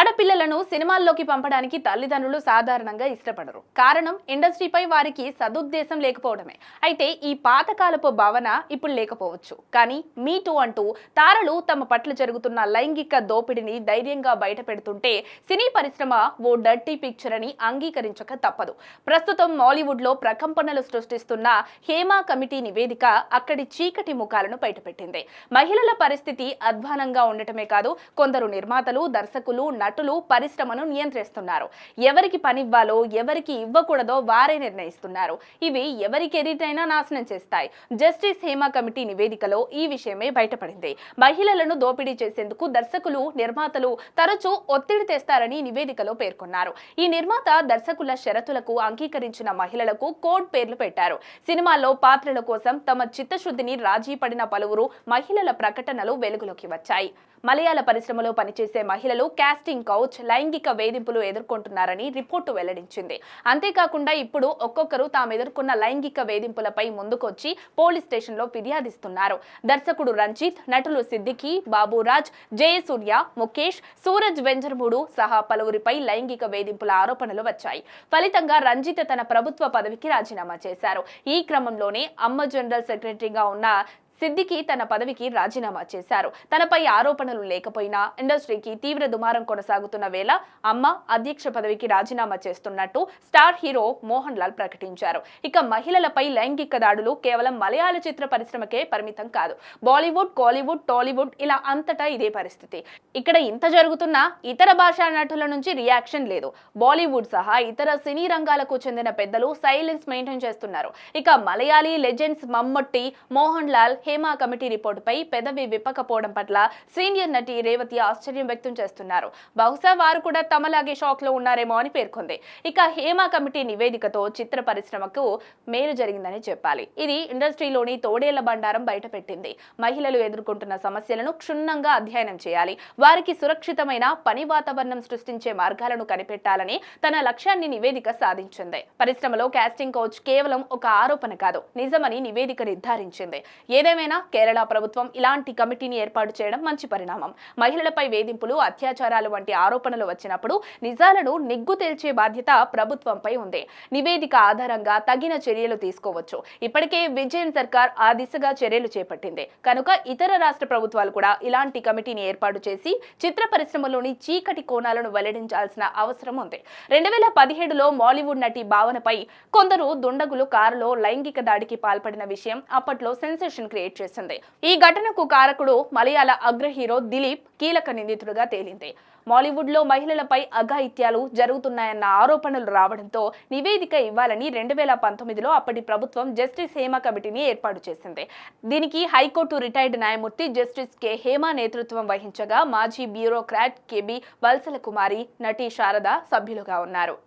ఆడపిల్లలను సినిమాల్లోకి పంపడానికి తల్లిదండ్రులు సాధారణంగా ఇష్టపడరు. కారణం ఇండస్ట్రీపై వారికి సదుద్దేశం లేకపోవడమే. అయితే ఈ పాతకాలపు భావన ఇప్పుడు లేకపోవచ్చు. కానీ మీ టూ అంటూ తారలు తమ పట్ల జరుగుతున్న లైంగిక దోపిడిని ధైర్యంగా బయట పెడుతుంటే సినీ పరిశ్రమ ఓ డర్టీ పిక్చర్ అని అంగీకరించక తప్పదు. ప్రస్తుతం మాలీవుడ్లో ప్రకంపనలు సృష్టిస్తున్న హేమా కమిటీ నివేదిక అక్కడి చీకటి ముఖాలను బయటపెట్టింది. మహిళల పరిస్థితి అధ్వానంగా ఉండటమే కాదు కొందరు నిర్మాతలు దర్శకులు నటులు పరిశ్రమను నియంత్రిస్తున్నారు. ఎవరికి పనివ్వాలో ఎవరికి ఇవ్వకూడదో వారే నిర్ణయిస్తున్నారు. ఇవి ఎవరి కెరీర్ అయినా నాశనం చేస్తాయి. జస్టిస్ హేమా కమిటీ నివేదికలో ఈ విషయమే బయటపడింది. మహిళలను దోపిడీ చేసేందుకు దర్శకులు నిర్మాతలు తరచూ ఒత్తిడి తెస్తారని నివేదికలో పేర్కొన్నారు. ఈ నిర్మాత దర్శకుల షరతులకు అంగీకరించిన మహిళలకు కోడ్ పేర్లు పెట్టారు. సినిమాల్లో పాత్రల కోసం తమ చిత్తశుద్ధిని రాజీ పడిన పలువురు మహిళల ప్రకటనలు వెలుగులోకి వచ్చాయి. మలయాళ పరిశ్రమలో పనిచేసే మహిళలు కాస్టింగ్ కౌచ్ లైంగిక వేధింపులు ఎదుర్కొంటున్నారని రిపోర్టు వెల్లడించింది. అంతేకాకుండా ఇప్పుడు ఒక్కొక్కరు తాము ఎదుర్కొన్న లైంగిక వేధింపులపై ముందుకొచ్చి పోలీస్ స్టేషన్లో ఫిర్యాదిస్తున్నారు. దర్శకుడు రంజిత్ నటులు సిద్దికి బాబురాజ్ జయసూర్య ముఖేష్ సూరజ్ వెంజర్మూడు సహా పలువురిపై లైంగిక వేధింపుల ఆరోపణలు వచ్చాయి. ఫలితంగా రంజిత్ తన ప్రభుత్వ పదవికి రాజీనామా చేశారు. ఈ క్రమంలోనే అమ్మ జనరల్ సెక్రటరీగా ఉన్న సిద్దికి తన పదవికి రాజీనామా చేశారు. తనపై ఆరోపణలు లేకపోయినా ఇండస్ట్రీకి తీవ్ర దుమారం కొనసాగుతున్న వేళ అమ్మ అధ్యక్ష పదవికి రాజీనామా చేస్తున్నట్టు స్టార్ హీరో మోహన్ లాల్ ప్రకటించారు. ఇక మహిళలపై లైంగిక దాడులు కేవలం మలయాళ చిత్ర పరిశ్రమకే పరిమితం కాదు. బాలీవుడ్ కాలీవుడ్ టాలీవుడ్ ఇలా అంతటా ఇదే పరిస్థితి. ఇక్కడ ఇంత జరుగుతున్నా ఇతర భాషా నటుల నుంచి రియాక్షన్ లేదు. బాలీవుడ్ సహా ఇతర సినీ రంగాలకు చెందిన పెద్దలు సైలెన్స్ మెయింటైన్ చేస్తున్నారు. ఇక మలయాళీ లెజెండ్స్ మమ్మట్టి మోహన్ లాల్ హేమా కమిటీ రిపోర్టుపై పెదవి విప్పకపోవడం పట్ల సీనియర్ నటి రేవతి ఆశ్చర్యం వ్యక్తం చేస్తున్నారు. బహుశా వారు కూడా తమలాగే షాక్లో ఉన్నారేమో అని పేర్కొంది. ఇక హేమా కమిటీ నివేదికతో చిత్ర పరిశ్రమకు మేలు జరిగిందని చెప్పాలి. ఇది ఇండస్ట్రీలోని తోడేళ్ళ బండారం బయటపెట్టింది. మహిళలు ఎదుర్కొంటున్న సమస్యలను క్షుణ్ణంగా అధ్యయనం చేయాలి. వారికి సురక్షితమైన పని వాతావరణం సృష్టించే మార్గాలను కనిపెట్టాలని తన లక్ష్యాన్ని నివేదిక సాధించింది. పరిశ్రమలో కాస్టింగ్ కోచ్ కేవలం ఒక ఆరోపణ కాదు నిజమని నివేదిక నిర్ధారించింది. ఏదేమైనా కేరళ ప్రభుత్వం ఇలాంటి కమిటీని ఏర్పాటు చేయడం మంచి పరిణామం. మహిళలపై వేధింపులు అత్యాచారాలు వంటి ఆరోపణలు వచ్చినప్పుడు నిజాలను నిగ్గు తేల్చే బాధ్యత ప్రభుత్వంపై ఉంది. నివేదిక ఆధారంగా తగిన చర్యలు తీసుకోవచ్చు. ఇప్పటికే విజయన్ సర్కార్ ఆ దిశగా చర్యలు చేపట్టింది. కనుక ఇతర రాష్ట్ర ప్రభుత్వాలు కూడా ఇలాంటి కమిటీని ఏర్పాటు చేసి చిత్ర పరిశ్రమలోని చీకటి కోణాలను వెల్లడించాల్సిన అవసరం ఉంది. రెండు వేల పదిహేడులో మాలీవుడ్ నటి భావనపై కొందరు దుండగులు కారులో లైంగిక దాడికి పాల్పడిన విషయం అప్పట్లో సెన్సేషన్ క్రియేట్ చేసింది. ఈ ఘటనకు కారకుడు మలయాళ అగ్ర హీరో దిలీప్ కీలక నిందితుడుగా తేలింది. మాలీవుడ్లో మహిళలపై అఘాయిత్యాలు జరుగుతున్నాయన్న ఆరోపణలు రావడంతో నివేదిక ఇవ్వాలని రెండు వేల పంతొమ్మిదిలో అప్పటి ప్రభుత్వం జస్టిస్ హేమా కమిటీని ఏర్పాటు చేసింది. దీనికి హైకోర్టు రిటైర్డ్ న్యాయమూర్తి జస్టిస్ కె. హేమా నేతృత్వం వహించగా మాజీ బ్యూరోక్రాట్ కెబి వల్సల కుమారి నటి శారద సభ్యులుగా ఉన్నారు.